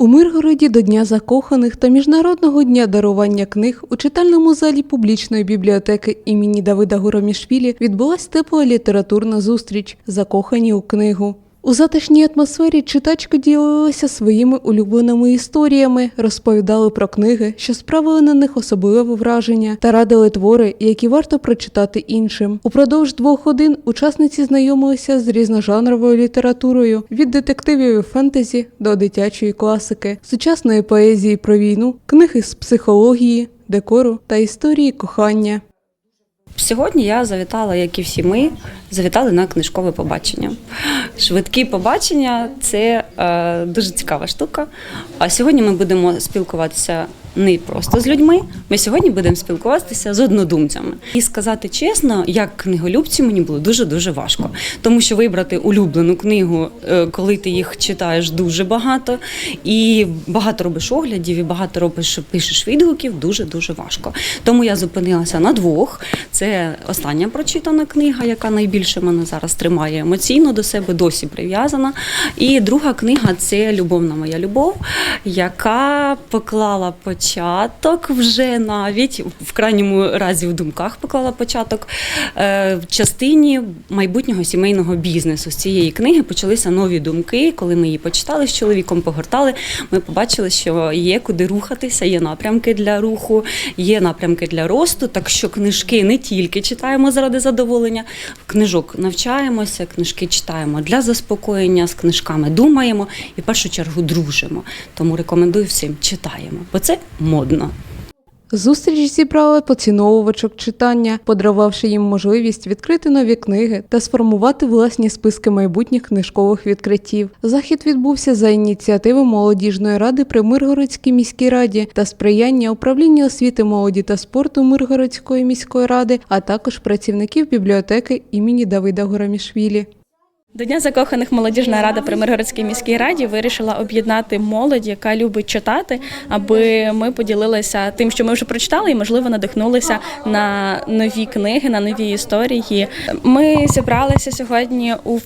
У Миргороді до Дня закоханих та Міжнародного дня дарування книг у читальному залі публічної бібліотеки імені Давида Горомішвілі відбулась тепла літературна зустріч Закохані у книгу. У затишній атмосфері читачки ділилися своїми улюбленими історіями, розповідали про книги, що справили на них особливе враження, та радили твори, які варто прочитати іншим. Упродовж двох годин учасниці знайомилися з різножанровою літературою від детективів і фентезі до дитячої класики, сучасної поезії про війну, книги з психології, декору та історії кохання. Сьогодні я завітала, як і всі ми, завітали на книжкове побачення. Швидкі побачення це е, дуже цікава штука. А сьогодні ми будемо спілкуватися не просто з людьми. Ми сьогодні будемо спілкуватися з однодумцями. І сказати чесно, як книголюбці мені було дуже дуже важко, тому що вибрати улюблену книгу, е, коли ти їх читаєш дуже багато, і багато робиш оглядів, і багато робиш пишеш відгуків, дуже дуже важко. Тому я зупинилася на двох. Це остання прочитана книга, яка найбільше мене зараз тримає емоційно до себе, досі прив'язана. І друга книга це Любовна моя любов, яка поклала початок вже навіть в крайньому разі в думках поклала початок е, в частині майбутнього сімейного бізнесу. З цієї книги почалися нові думки. Коли ми її почитали з чоловіком, погортали. Ми побачили, що є куди рухатися, є напрямки для руху, є напрямки для росту. Так що книжки не тільки читаємо заради задоволення, книжок навчаємося, книжки читаємо для заспокоєння, з книжками думаємо і в першу чергу дружимо. Тому рекомендую всім читаємо, бо це модно. Зустріч зібрала поціновувачок читання, подарувавши їм можливість відкрити нові книги та сформувати власні списки майбутніх книжкових відкриттів. Захід відбувся за ініціативи молодіжної ради при Миргородській міській раді та сприяння управління освіти, молоді та спорту Миргородської міської ради, а також працівників бібліотеки імені Давида Горамішвілі. До Дня закоханих молодіжна рада при Миргородській міській раді вирішила об'єднати молодь, яка любить читати, аби ми поділилися тим, що ми вже прочитали, і можливо надихнулися на нові книги, на нові історії. Ми зібралися сьогодні у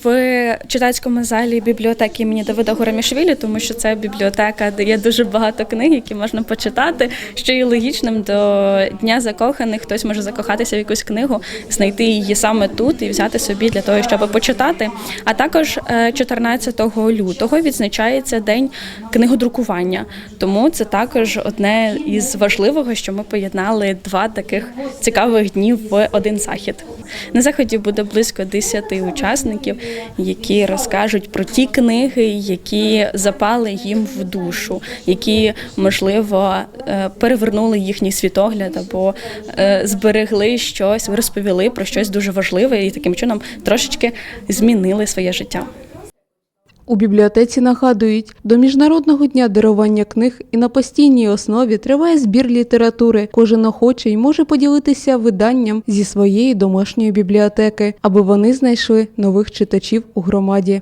читацькому залі бібліотеки імені Давида Горамішвілі, тому що це бібліотека, де є дуже багато книг, які можна почитати. Що є логічним до Дня закоханих, хтось може закохатися в якусь книгу, знайти її саме тут і взяти собі для того, щоб почитати. А також е, 14 лютого відзначається день книгодрукування. Тому це також одне із важливого, що ми поєднали два таких цікавих дні в один захід. На заході буде близько 10 учасників, які розкажуть про ті книги, які запали їм в душу, які можливо е, перевернули їхній світогляд або е, зберегли щось, розповіли про щось дуже важливе і таким чином трошечки змінили своє життя. У бібліотеці нагадують, до Міжнародного дня дарування книг і на постійній основі триває збір літератури. Кожен охочий може поділитися виданням зі своєї домашньої бібліотеки, аби вони знайшли нових читачів у громаді.